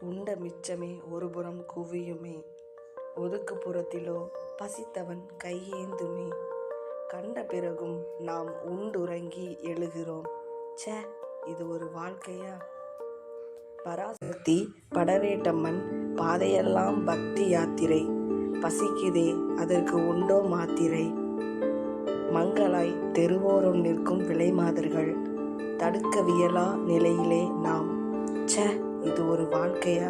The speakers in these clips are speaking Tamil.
உண்ட மிச்சமே ஒருபுறம் குவியுமே. ஒதுக்கு புறத்திலோ பசித்தவன் கையேந்துமே. கண்ட பிறகும் நாம் உண்டுறங்கி எழுகிறோம். ச்சே இது ஒரு வாழ்க்கையா? பராசக்தி படவேட்டம்மன் பாதையெல்லாம் பக்தி யாத்திரை. பசிக்குதே அதற்கு உண்டோ மாத்திரை. மங்களாய் தெருவோரம் நிற்கும் விலைமாதர்கள். தடுக்கவியலா நிலையிலே நாம் ச்சே இது ஒரு வாழ்க்கையா?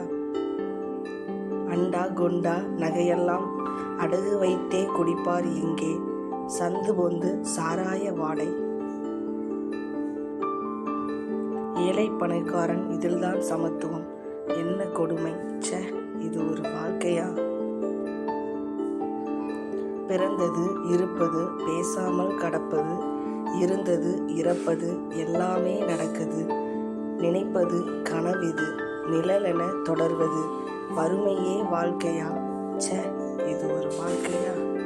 அண்டா குண்டா நகையெல்லாம் அடகு வைத்தே குடிப்பார் இங்கே. சந்து பொந்து சாராய வாடை. ஏழை பணக்காரன் இதில்தான் சமத்துவம். என்ன கொடுமை? ச்சே இது ஒரு வாழ்க்கையா? பிறந்தது இருப்பது பேசாமல் கடப்பது இருந்தது இறப்பது எல்லாமே நடக்குது. நினைப்பது கனவிது நிழலென தொடர்வது. வறுமையே வாழ்க்கையா? ச்சே இது ஒரு வாழ்க்கையா?